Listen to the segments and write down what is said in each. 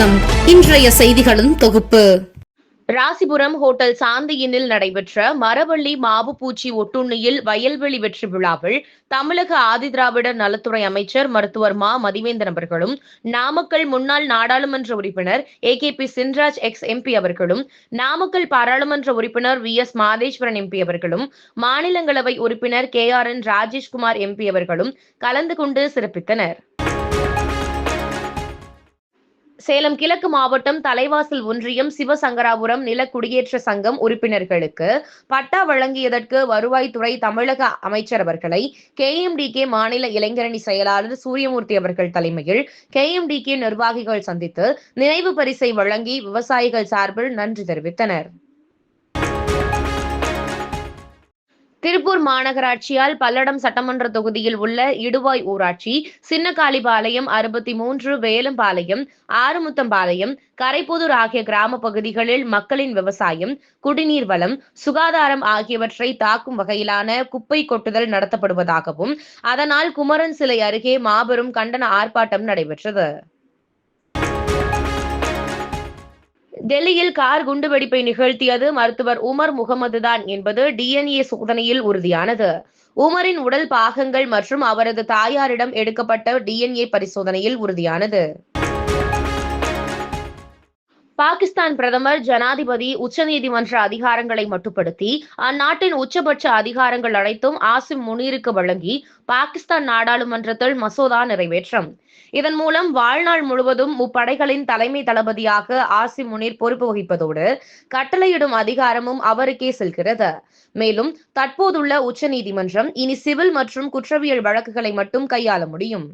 வணக்கம். இன்றைய செய்திகளின் தொகுப்பு. ராசிபுரம் ஹோட்டல் சாந்தியினில் நடைபெற்ற மரவள்ளி மாவுப்பூச்சி ஒட்டுண்ணியில் வயல்வெளி வெற்றி விழாவில் தமிழக ஆதிதிராவிடர் நலத்துறை அமைச்சர் மருத்துவர் மா மதிவேந்தன் அவர்களும் நாமக்கல் முன்னாள் நாடாளுமன்ற உறுப்பினர் A K P Chinraj ex MP அவர்களும் நாமக்கல் பாராளுமன்ற உறுப்பினர் வி எஸ் மாதேஸ்வரன் எம்பி அவர்களும் மாநிலங்களவை உறுப்பினர் K R N Rajeshkumar MP அவர்களும் கலந்து கொண்டு சிறப்பித்தனர். சேலம் கிழக்கு மாவட்டம் தலைவாசல் ஒன்றியம் சிவசங்கராபுரம் நில குடியேற்ற சங்கம் உறுப்பினர்களுக்கு பட்டா வழங்கியதற்கு வருவாய்த்துறை தமிழக அமைச்சர் அவர்களை கேஎம்டிகே மாநில இளைஞரணி செயலாளர் சூரியமூர்த்தி அவர்கள் தலைமையில் கேஎம்டிகே நிர்வாகிகள் சந்தித்து நினைவு பரிசை வழங்கி விவசாயிகள் சார்பில் நன்றி தெரிவித்தனர். திருப்பூர் மாநகராட்சியால் பல்லடம் சட்டமன்ற தொகுதியில் உள்ள இடுவாய் ஊராட்சி சின்னக்காளிபாளையம் அறுபத்தி மூன்று வேலம்பாளையம் ஆறுமுத்தம்பாளையம் கரைப்புதூர் ஆகிய கிராம பகுதிகளில் மக்களின் விவசாயம் குடிநீர் வளம் சுகாதாரம் ஆகியவற்றை தாக்கும் வகையிலான குப்பை கொட்டுதல் நடத்தப்படுவதாகவும் அதனால் குமரன் சிலை அருகே மாபெரும் கண்டன ஆர்ப்பாட்டம் நடைபெற்றது. டெல்லியில் கார் குண்டுவெடிப்பை நிகழ்த்தியது மருத்துவர் உமர் முகமது தான் என்பது டிஎன்ஏ சோதனையில் உறுதியானது. உமரின் உடல் பாகங்கள் மற்றும் அவரது தாயாரிடம் எடுக்கப்பட்ட டிஎன்ஏ பரிசோதனையில் உறுதியானது. பாகிஸ்தான் பிரதமர் ஜனாதிபதி உச்சநீதிமன்ற அதிகாரங்களை மட்டுப்படுத்தி அந்நாட்டின் உச்சபட்ச அதிகாரங்கள் அனைத்தும் ஆசிம் முனீருக்கு வழங்கி பாகிஸ்தான் நாடாளுமன்றத்தில் மசோதா நிறைவேற்றம். இதன் மூலம் வாழ்நாள் முழுவதும் முப்படைகளின் தலைமை தளபதியாக ஆசிம் முனீர் பொறுப்பு வகிப்பதோடு கட்டளையிடும் அதிகாரமும் அவருக்கே செல்கிறது. மேலும் தற்போதுள்ள உச்சநீதிமன்றம் இனி சிவில் மற்றும் குற்றவியல் வழக்குகளை மட்டும் கையாள முடியும்.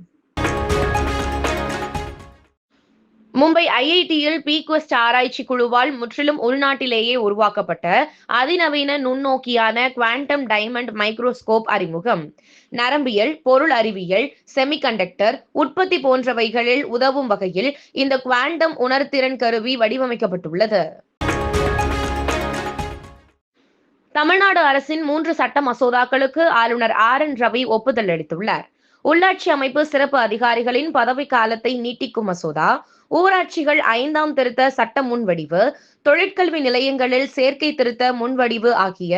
மும்பை ஐஐடியில் பீக்வெஸ்ட் ஆராய்ச்சி குழுவால் முற்றிலும் உள்நாட்டிலேயே உருவாக்கப்பட்ட அதிநவீன நுண்ணோக்கியான குவாண்டம் டைமண்ட் மைக்ரோஸ்கோப் அறிமுகம். நரம்பியல் பொருள் அறிவியல் செமிகண்டக்டர் உற்பத்தி போன்றவைகளில் உதவும் வகையில் இந்த குவாண்டம் உணர்திறன் கருவி வடிவமைக்கப்பட்டுள்ளது. தமிழ்நாடு அரசின் மூன்று சட்ட மசோதாக்களுக்கு ஆளுநர் ஆர் என் ரவி ஒப்புதல் அளித்துள்ளார். உள்ளாட்சி அமைப்பு சிறப்பு அதிகாரிகளின் பதவி காலத்தை நீட்டிக்கும் மசோதா ஊராட்சிகள் ஐந்தாம் திருத்த சட்ட முன்வடிவு தொழிற்கல்வி நிலையங்களில் சேர்க்கை திருத்த முன்வடிவு ஆகிய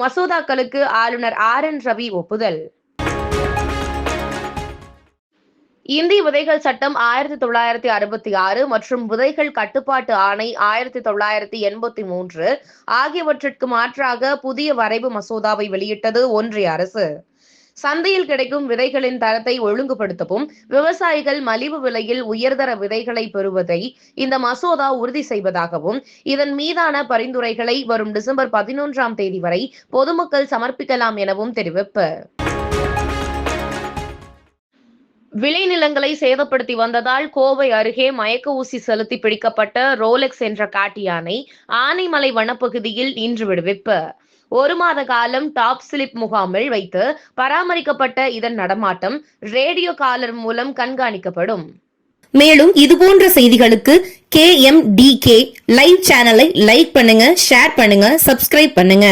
மசோதாக்களுக்கு ஆளுநர் ஆர் என் ரவி ஒப்புதல். இந்திய விதைகள் சட்டம் ஆயிரத்தி தொள்ளாயிரத்தி அறுபத்தி ஆறு மற்றும் விதைகள் கட்டுப்பாட்டு ஆணை ஆயிரத்தி தொள்ளாயிரத்தி எண்பத்தி மூன்று ஆகியவற்றிற்கு மாற்றாக புதிய வரைவு மசோதாவை வெளியிட்டது ஒன்றிய அரசு. சந்தையில் கிடைக்கும் விதைகளின் தரத்தை ஒழுங்குபடுத்தவும் விவசாயிகள் மலிவு விலையில் உயர்தர விதைகளை பெறுவதை இந்த மசோதா உறுதி செய்வதாகவும் இதன் மீதான பரிந்துரைகளை வரும் டிசம்பர் பதினொன்றாம் தேதி வரை பொதுமக்கள் சமர்ப்பிக்கலாம் எனவும் தெரிவிப்பு. விளைநிலங்களை சேதப்படுத்தி வந்ததால் கோவை அருகே மயக்க ஊசி செலுத்தி பிடிக்கப்பட்ட ரோலெக்ஸ் என்ற காட்டு யானை ஆனைமலை வனப்பகுதியில் இன்று விடுவிப்பு. ஒரு மாத காலம் டாப் ஸ்லிப் முகாமில் வைத்து பராமரிக்கப்பட்ட இதன் நடமாட்டம் ரேடியோ காலர் மூலம் கண்காணிக்கப்படும். மேலும் இதுபோன்ற செய்திகளுக்கு K M D K live சேனலை லைக் பண்ணுங்க ஷேர் பண்ணுங்க சப்ஸ்கிரைப் பண்ணுங்க.